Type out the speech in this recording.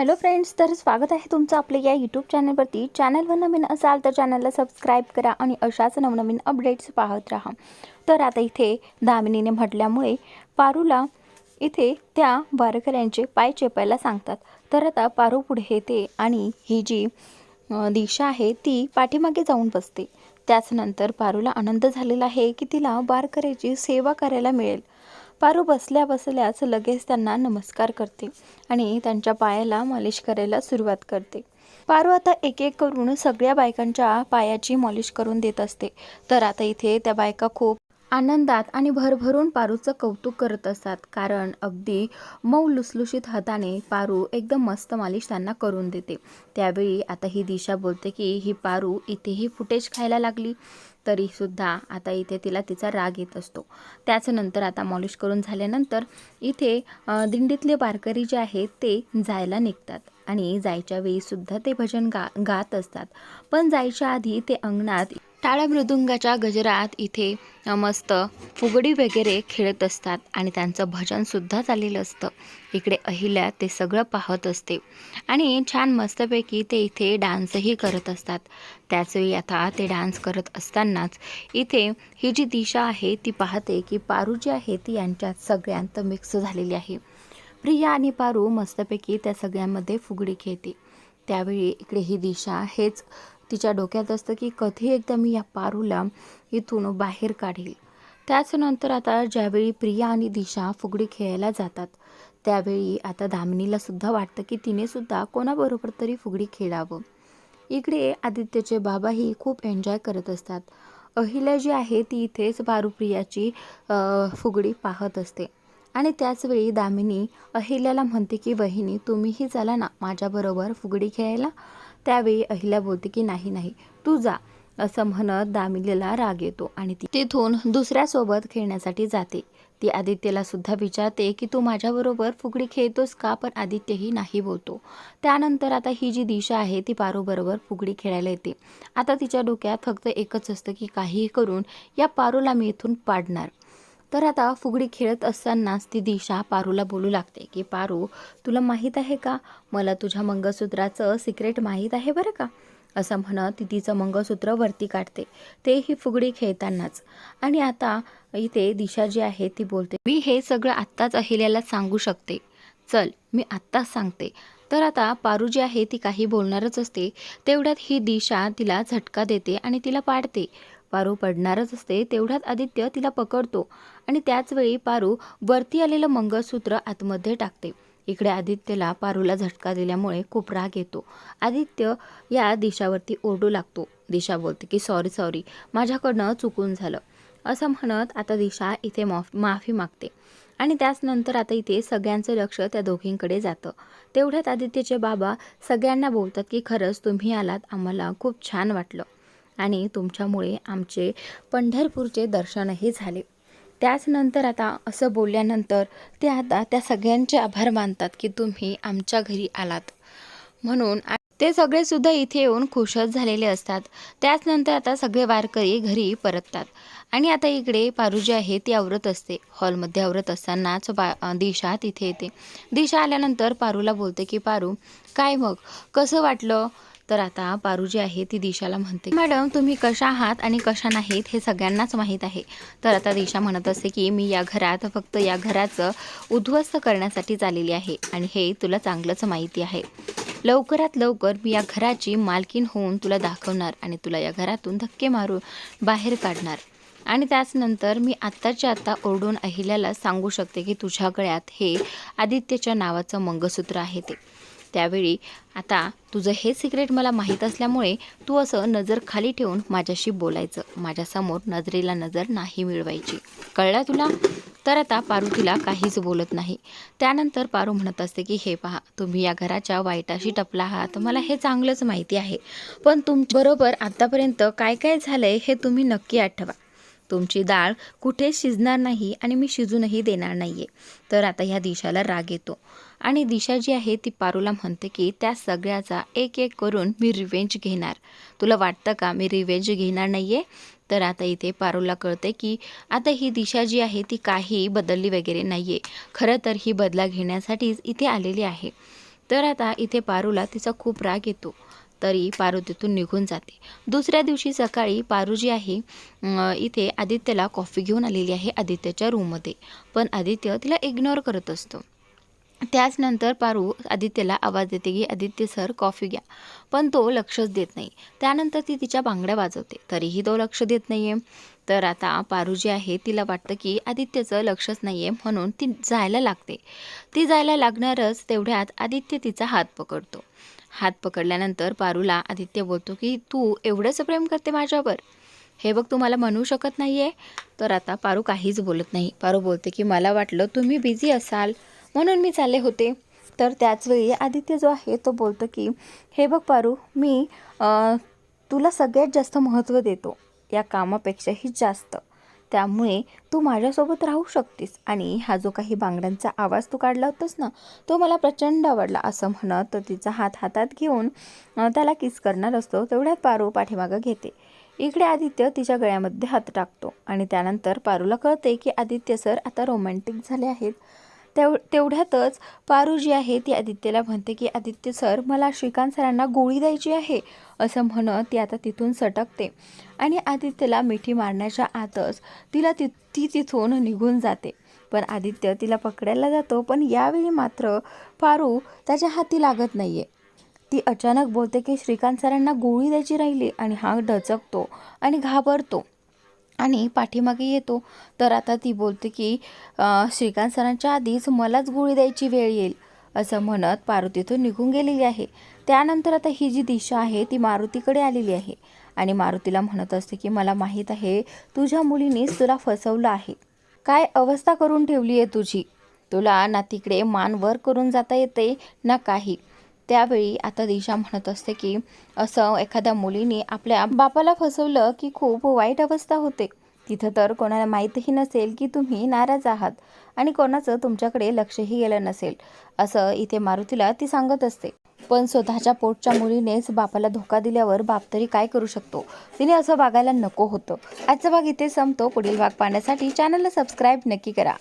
Hello friends तर स्वागत आहे तुमचं आपल्या या यूट्यूब चॅनलवरती चॅनलवर नवीन असाल तर चॅनलला सबस्क्राईब करा आणि अशाच नवनवीन अपडेट्स पाहत राहा. तर आता इथे दामिनीने म्हटल्यामुळे पारूला इथे त्या वारकऱ्यांचे पाय चेपायला सांगतात. तर आता पारू पुढे येते आणि ही जी दिशा आहे ती पाठीमागे जाऊन बसते. त्याचनंतर पारूला आनंद झालेला आहे की तिला वारकऱ्याची सेवा करायला मिळेल. पारू बसल्या बसल्याच लगेच त्यांना नमस्कार करते आणि त्यांच्या पायाला मालिश करायला सुरुवात करते. पारू आता एक एक करून सगळ्या बायकांच्या पायाची मॉलिश करून देत असते. तर आता इथे त्या बायका खूप आनंदात आणि भरभरून पारूचं कौतुक करत असतात. कारण अगदी मऊ लुसलुशीत हाताने पारू एकदम मस्त मालिश त्यांना करून देते. त्यावेळी आता ही दिशा बोलते की ही पारू इथेही फुटेज खायला लागली. तरीसुद्धा आता इथे तिला तिचा राग येत असतो. त्याचनंतर आता मॉलिश करून झाल्यानंतर इथे दिंडीतले वारकरी जे आहेत ते जायला निघतात आणि जायच्या वेळीसुद्धा ते भजन गा गात असतात. पण जायच्या आधी ते अंगणात टाळ्या मृदुंगाच्या गजरात इथे मस्त फुगडी वगैरे खेळत असतात आणि त्यांचं भजनसुद्धा चाललेलं असतं. इकडे अहिल्या ते सगळं पाहत असते. आणि छान मस्तपैकी ते इथे डान्सही करत असतात. त्याचवेळी आता ते डान्स करत असतानाच इथे ही जी दिशा आहे ती पाहते की पारू जी आहे ती यांच्यात सगळ्यांत मिक्स झालेली आहे. प्रिया आणि पारू मस्तपैकी त्या सगळ्यांमध्ये फुगडी खेळते. त्यावेळी इकडे ही दिशा हेच तिच्या डोक्यात असतं की कधी एकदा मी या पारूला इथून बाहेर काढेल. त्याचनंतर आता ज्यावेळी प्रिया आणि दिशा फुगडी खेळायला जातात त्यावेळी आता दामिनीला सुद्धा वाटतं की तिने सुद्धा कोणाबरोबर तरी फुगडी खेळावं. इकडे आदित्यचे बाबाही खूप एन्जॉय करत असतात. अहिल्या जी आहे ती इथेच बारुप्रियाची फुगडी पाहत असते. आणि त्याचवेळी दामिनी अहिल्याला म्हणते की वहिनी तुम्हीही चला ना माझ्याबरोबर फुगडी खेळायला. त्यावेळी अहिल्या बोलते की नाही नाही तू जा. असं म्हणत दामिनीला राग येतो आणि ती तिथून दुसऱ्यासोबत खेळण्यासाठी जाते. ती आदित्यला सुद्धा विचारते की तू माझ्याबरोबर फुगडी खेळतोस का? पण आदित्यही नाही बोलतो. त्यानंतर आता ही जी दिशा आहे ती पारूबरोबर फुगडी खेळायला येते. आता तिच्या डोक्यात फक्त एकच असतं की काहीही करून या पारूला मी इथून पाडणार. तर आता फुगडी खेळत असतानाच ती दिशा पारूला बोलू लागते की पारू तुला माहीत आहे का? मला तुझ्या मंगळसूत्राचं सिक्रेट माहीत आहे बरं का? असं म्हणत ती तिचं मंगळसूत्र वरती काढते. ते ही फुगडी खेळतानाच. आणि आता इथे दिशा जी आहे ती बोलते मी हे सगळं आत्ताच अहिल्याला सांगू शकते. चल मी आत्ताच सांगते. तर आता पारू जी आहे ती काही बोलणारच असते. तेवढ्यात ही दिशा तिला झटका देते आणि तिला पाडते. पारू पडणारच असते तेवढ्यात आदित्य तिला पकडतो आणि त्याचवेळी पारू वरती आलेलं मंगळसूत्र आतमध्ये टाकते. इकडे आदित्यला पारूला झटका दिल्यामुळे खूप राग येतो. आदित्य या दिशावरती ओरडू लागतो. दिशा बोलते की सॉरी सॉरी माझ्याकडनं चुकून झालं. असं म्हणत आता दिशा इथे माफ माफी मागते. आणि त्याच नंतर आता इथे सगळ्यांचं लक्ष त्या दोघींकडे जातं. तेवढ्यात आदित्यचे बाबा सगळ्यांना बोलतात की खरंच तुम्ही आलात आम्हाला खूप छान वाटलं. आणि तुमच्यामुळे आमचे पंढरपूरचे दर्शनही झाले. त्याचनंतर आता असं बोलल्यानंतर ते आता त्या सगळ्यांचे आभार मानतात की तुम्ही आमच्या घरी आलात. म्हणून ते सगळेसुद्धा इथे येऊन खुशच झालेले असतात. त्याचनंतर आता सगळे वारकरी घरी परततात. आणि आता इकडे पारू जी आहे ती आवरत असते. हॉलमध्ये आवरत असतानाच बा दिशा तिथे येते. दिशा आल्यानंतर पारूला बोलते की पारू काय मग? कसं वाटलं? तर आता पारू जी आहे ती दिशाला म्हणते. मॅडम तुम्ही कशा आहात आणि कशा नाहीत हे सगळ्यांनाच माहीत आहे. तर आता दिशा म्हणत असते की मी या घरात फक्त या घराचं उद्ध्वस्त करण्यासाठी चाललेली आहे आणि हे तुला चांगलंच माहिती आहे. लवकरात लवकर मी या घराची मालकीन होऊन तुला दाखवणार आणि तुला या घरातून धक्के मारून बाहेर काढणार. आणि त्याचनंतर मी आत्ताच्या आत्ता ओरडून अहिल्याला सांगू शकते की तुझ्या गळ्यात हे आदित्यच्या नावाचं मंगळसूत्र आहे ते. त्यावेळी आता तुझं हे सिक्रेट मला माहीत असल्यामुळे तू असं नजर खाली ठेवून माझ्याशी बोलायचं. माझ्यासमोर नजरेला नजर नाही मिळवायची. कळला तुला? तर आता पारू तिला काहीच बोलत नाही. त्यानंतर पारू म्हणत असते की हे पहा तुम्ही या घराच्या वाईटाशी टपला आहात. मला हे चांगलंच माहिती आहे. पण तुम बरोबर आत्तापर्यंत काय काय झालं आहे हे तुम्ही नक्की आठवा. तुमची डाळ कुठे शिजणार नाही आणि मी शिजूनही देणार नाही आहे तर आता ह्या दिशाला राग येतो. आणि दिशा जी आहे ती पारूला म्हणते की त्या सगळ्याचा एक एक करून मी रिवेंज घेणार. तुला वाटतं का मी रिवेंज घेणार नाही आहे तर आता इथे पारूला कळते की आता ही दिशा जी आहे ती काही बदलली वगैरे नाही आहे खरं तर ही बदला घेण्यासाठीच इथे आलेली आहे. तर आता इथे पारूला तिचा खूप राग येतो. तरी पारू तिथून निघून जाते. दुसऱ्या दिवशी सकाळी पारू जी आहे इथे आदित्यला कॉफी घेऊन आलेली आहे आदित्यच्या रूममध्ये पण आदित्य तिला इग्नोर करत असतो. त्याचनंतर पारू आदित्यला आवाज देते की आदित्य सर कॉफी घ्या. पण तो लक्षच देत नाही. त्यानंतर ती तिच्या बांगड्या वाजवते. तरीही तो लक्ष देत नाही आहे तर आता पारू जी आहे तिला वाटतं की आदित्यचं लक्षच नाही आहे म्हणून ती जायला लागते. ती जायला लागणारच तेवढ्यात आदित्य तिचा हात पकडतो. हात पकडल्यानंतर पारूला आदित्य बोलतो की तू एवढंच प्रेम करते माझ्यावर? हे बघ तू मला म्हणू शकत नाही आहे तर आता पारू काहीच बोलत नाही. पारू बोलते की मला वाटलं तुम्ही बिझी असाल. म्हणून मी चालले होते. तर त्याचवेळी आदित्य जो आहे तो बोलतो की हे बघ पारू मी तुला सगळ्यात जास्त महत्त्व देतो. या कामापेक्षाही जास्त. त्यामुळे तू माझ्यासोबत राहू शकतेस. आणि हा जो काही बांगड्यांचा आवाज तू काढला होतास ना तो मला प्रचंड आवडला. असं म्हणत तर तिचा हात हातात घेऊन त्याला किस करणार असतो तेवढ्यात पारू पाठीमागं घेते. इकडे आदित्य तिच्या गळ्यामध्ये हात टाकतो. आणि त्यानंतर पारूला कळते की आदित्य सर आता रोमॅन्टिक झाले आहेत. तेव तेवढ्यातच पारू जी आहे ती आदित्यला म्हणते की आदित्य सर मला श्रीकांत सरांना गोळी द्यायची आहे. असं म्हणत ती आता तिथून सटकते. आणि आदित्यला मिठी मारण्याच्या आतच तिला ति ती तिथून निघून जाते. पण आदित्य तिला पकडायला जातो पण यावेळी मात्र पारू त्याच्या हाती लागत नाही आहे ती अचानक बोलते की श्रीकांत सरांना गोळी द्यायची राहिली आणि हा डचकतो आणि घाबरतो. आणि पाठीमागे येतो. तर आता ती बोलते की श्रीकांत सरांच्या आधीच मलाच गोळी द्यायची वेळ येईल असं म्हणत पारू निघून गेलेली आहे. त्यानंतर आता ही जी दिशा आहे ती मारुतीकडे आलेली आहे. आणि मारुतीला म्हणत असते की मला माहीत आहे तुझ्या मुलीनेच तुला फसवलं आहे. काय अवस्था करून ठेवली आहे तुझी? तुला ना तिकडे मान वर करून जाता येते ना काही. त्यावेळी आता दिशा म्हणत असते की असं एखाद्या मुलीने आपल्या बापाला फसवलं की खूप वाईट अवस्था होते. तिथं तर कोणाला माहीतही नसेल की तुम्ही नाराज आहात आणि कोणाचं तुमच्याकडे लक्षही गेलं नसेल असं इथे मारुतीला ती सांगत असते. पण स्वतःच्या पोटच्या मुलीनेच बापाला धोका दिल्यावर बाप तरी काय करू शकतो? तिने असं वागायला नको होतं. आजचा भाग इथे संपतो. पुढील भाग पाहण्यासाठी चॅनलला सबस्क्राईब नक्की करा.